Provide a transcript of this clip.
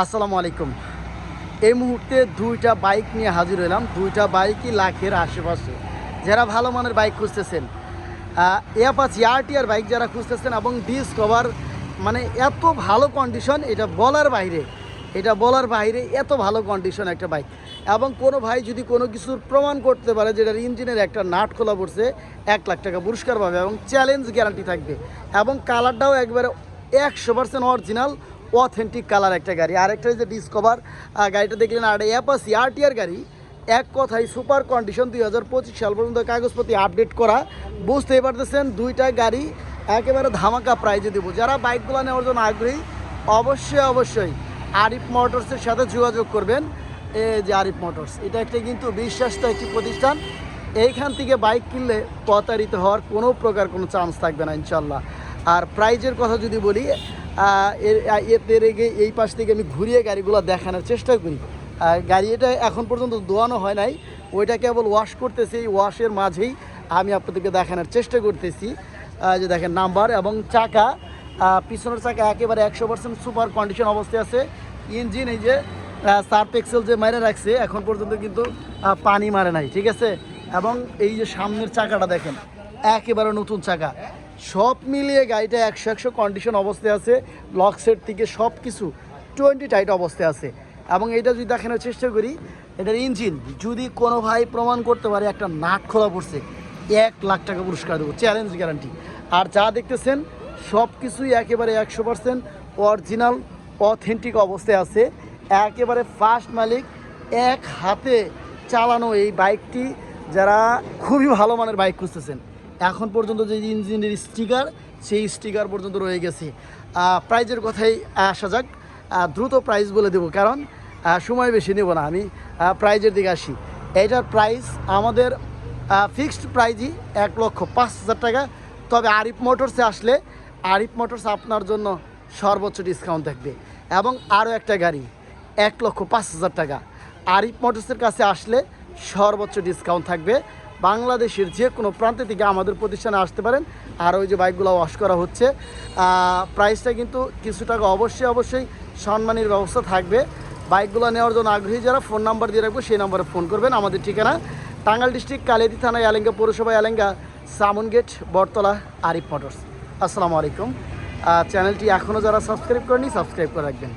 আসসালামু আলাইকুম। এই মুহূর্তে দুইটা বাইক নিয়ে হাজির হলাম দুইটা বাইকই লাখের আশেপাশে। যারা ভালো মানের বাইক খুঁজতেছেন এয়াপাচ ইয়ারটিআর বাইক যারা খুঁজতেছেন এবং ডিসকভার মানে এত ভালো কন্ডিশন এটা বলার বাইরে, এটা বলার বাইরে এত ভালো কন্ডিশন একটা বাইক। এবং কোনো ভাই যদি কোনো কিছুর প্রমাণ করতে পারে যেটার ইঞ্জিনের একটা নাট খোলা পড়ছে, এক লাখ টাকা পুরস্কার পাবে এবং চ্যালেঞ্জ গ্যারান্টি থাকবে। এবং কালারটাও একবারে একশো পার্সেন্ট অরিজিনাল অথেন্টিক কালার একটা গাড়ি। আরেকটা যে ডিসকভার গাড়িটা দেখলেন আর এপাসি আরটিআর গাড়ি। এক কথায় সুপার কন্ডিশন দুই হাজার পঁচিশ সাল পর্যন্ত কাগজপত্র আপডেট করা। বুঝতেই পারতেছেন, দুইটা গাড়ি একেবারে ধামাকা প্রাইজে দেবো। যারা বাইকগুলো নেওয়ার জন্য আগ্রহী, অবশ্যই অবশ্যই আরিফ মোটরসের সাথে যোগাযোগ করবেন। এই যে আরিফ মোটরস এটা একটা কিন্তু বিশ্বাস্ত একটি প্রতিষ্ঠান। এইখান থেকে বাইক কিনলে প্রতারিত হওয়ার কোনো প্রকার কোনো চান্স থাকবে না ইনশাল্লাহ আর প্রাইজের কথা যদি বলি এর এতে রেগে এই পাশ থেকে আমি ঘুরিয়ে গাড়িগুলো দেখানোর চেষ্টা করি। গাড়ি এটা এখন পর্যন্ত ধোয়ানো হয় নাই। ওইটা কেবল ওয়াশ করতেছি, এই ওয়াশের মাঝেই আমি আপনাদেরকে দেখানোর চেষ্টা করতেছি। যে দেখেন নাম্বার এবং চাকা পিছনের চাকা একেবারে একশো পার্সেন্ট সুপার কন্ডিশন অবস্থায় আছে। ইঞ্জিন এই যে সার্ফ এক্সেল যে মারে রাখছে, এখন পর্যন্ত কিন্তু পানি মারে নাই, ঠিক আছে? এবং এই যে সামনের চাকাটা দেখেন, একেবারে নতুন চাকা। সব মিলিয়ে গাড়িটা একশো একশো কন্ডিশন অবস্থায় আছে লক সেট থেকে সব কিছু টোয়েন্টি টাইট অবস্থায় আছে। এবং এটা যদি দেখানোর চেষ্টা করি, এটার ইঞ্জিন যদি কোনো ভাই প্রমাণ করতে পারে, একটা নাট খোলা পড়ছে, এক লাখ টাকা পুরস্কার দেবো চ্যালেঞ্জ গ্যারান্টি আর যা দেখতেছেন সব কিছুই একেবারে একশো পার্সেন্ট অরিজিনাল অথেন্টিক অবস্থায় আছে। একেবারে ফার্স্ট মালিক, এক হাতে চালানো এই বাইকটি যারা খুবই ভালো মানের বাইক খুঁজতেছেন। এখন পর্যন্ত যে ইঞ্জিনের স্টিকার, সেই স্টিকার পর্যন্ত রয়ে গেছে। প্রাইজের কথাই আসা যাক। দ্রুত প্রাইস বলে দেবো, কারণ সময় বেশি নেব না আমি। প্রাইজের দিকে আসি। এইটার প্রাইস আমাদের ফিক্সড প্রাইজই এক লক্ষ পাঁচ হাজার টাকা। তবে আরিফ মোটরসে আসলে, আরিফ মোটরস আপনার জন্য সর্বোচ্চ ডিসকাউন্ট থাকবে। এবং আরও একটা গাড়ি, এক লক্ষ পাঁচ হাজার টাকা। আরিফ মোটরসের কাছে আসলে সর্বোচ্চ ডিসকাউন্ট থাকবে। বাংলাদেশের যে কোনো প্রান্তে থেকে আমাদের প্রতিষ্ঠানে আসতে পারেন। আর ওই যে বাইকগুলো ওয়াশ করা হচ্ছে। প্রাইসটা কিন্তু কিছু টাকা অবশ্যই অবশ্যই সম্মানের ব্যবস্থা থাকবে। বাইকগুলো নেওয়ার জন্য আগ্রহী যারা ফোন নাম্বার দিয়ে রাখব, সেই নাম্বারে ফোন করবেন আমাদের ঠিকানা। টাঙ্গাইল ডিস্ট্রিক্ট কালিয়াদি থানা, এলেঙ্গা পৌরসভা, এলেঙ্গা সামন গেট বটতলা, আরিফ মোটরস। আসসালামু আলাইকুম। চ্যানেলটি এখনও যারা সাবস্ক্রাইব করেনি সাবস্ক্রাইব করে রাখবেন।